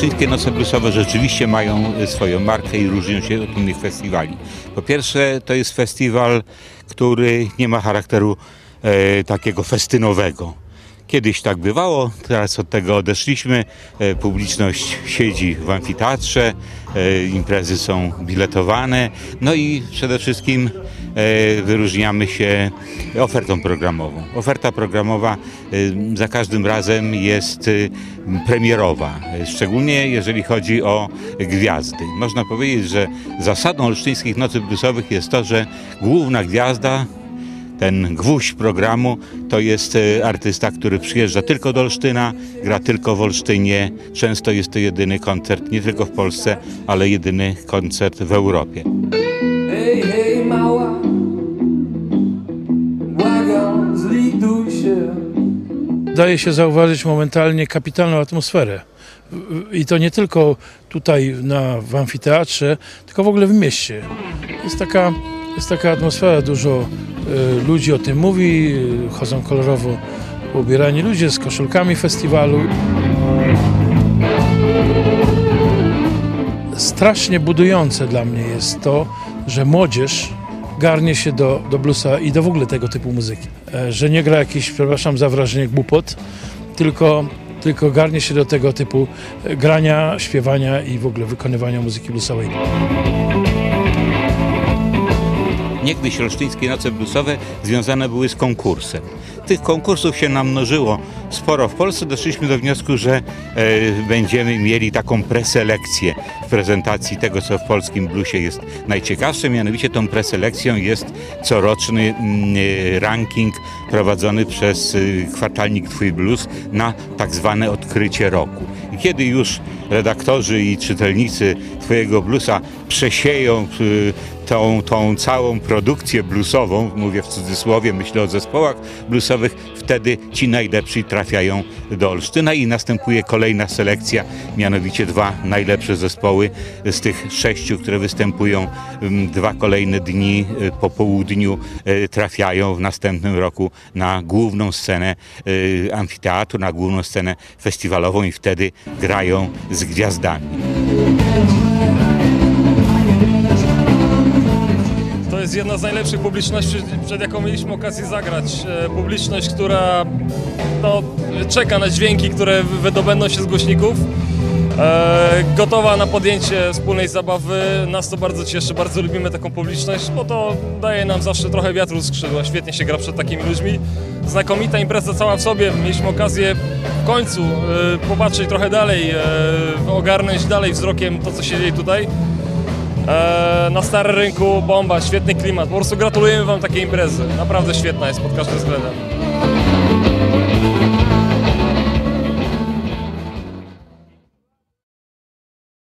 Olsztyńskie Noce Bluesowe rzeczywiście mają e, swoją markę i różnią się od innych festiwali. Po pierwsze, to jest festiwal, który nie ma charakteru e, takiego festynowego. Kiedyś tak bywało, teraz od tego odeszliśmy. E, Publiczność siedzi w amfiteatrze, e, imprezy są biletowane, no i przede wszystkim e, wyróżniamy się ofertą programową. Oferta programowa za każdym razem jest premierowa, szczególnie jeżeli chodzi o gwiazdy. Można powiedzieć, że zasadą olsztyńskich nocy bluesowych jest to, że główna gwiazda ten gwóźdź programu to jest e, artysta, który przyjeżdża tylko do Olsztyna, gra tylko w Olsztynie. Często jest to jedyny koncert nie tylko w Polsce, ale jedyny koncert w Europie. Hej, hej, mała, błagam, zlituj się. Daje się zauważyć momentalnie kapitalną atmosferę. I to nie tylko tutaj na, w amfiteatrze, tylko w ogóle w mieście. Jest taka, jest taka atmosfera, dużo ludzi o tym mówi, y, chodzą kolorowo ubierani ludzie z koszulkami festiwalu. Strasznie budujące dla mnie jest to, że młodzież garnie się do, do bluesa i do w ogóle tego typu muzyki. E, Że nie gra jakiś, przepraszam za wrażenie, głupot, tylko, tylko garnie się do tego typu e, grania, śpiewania i w ogóle wykonywania muzyki bluesowej. Niegdyś olsztyńskie noce bluesowe związane były z konkursem. Tych konkursów się namnożyło sporo w Polsce. Doszliśmy do wniosku, że e, będziemy mieli taką preselekcję w prezentacji tego, co w polskim bluesie jest najciekawsze. Mianowicie tą preselekcją jest coroczny mm, e, ranking prowadzony przez e, kwartalnik Twój Blues na tak zwane odkrycie roku. I kiedy już redaktorzy i czytelnicy Twojego bluesa przesieją y, tą, tą całą produkcję bluesową, mówię w cudzysłowie, myślę o zespołach bluesowych, wtedy ci najlepsi trafiają do Olsztyna i następuje kolejna selekcja, mianowicie dwa najlepsze zespoły z tych sześciu, które występują ym, dwa kolejne dni y, po południu y, trafiają w następnym roku na główną scenę amfiteatru, na główną scenę festiwalową i wtedy grają z gwiazdami. To jest jedna z najlepszych publiczności, przed jaką mieliśmy okazję zagrać. E, Publiczność, która no, czeka na dźwięki, które wydobędą się z głośników. E, gotowa na podjęcie wspólnej zabawy. Nas to bardzo cieszy, bardzo lubimy taką publiczność, bo to daje nam zawsze trochę wiatru skrzydła. Świetnie się gra przed takimi ludźmi. Znakomita impreza cała w sobie. Mieliśmy okazję w końcu e, popatrzeć trochę dalej, e, ogarnąć dalej wzrokiem to, co się dzieje tutaj. Na starym rynku bomba, świetny klimat. Po prostu gratulujemy Wam takiej imprezy. Naprawdę świetna jest pod każdym względem.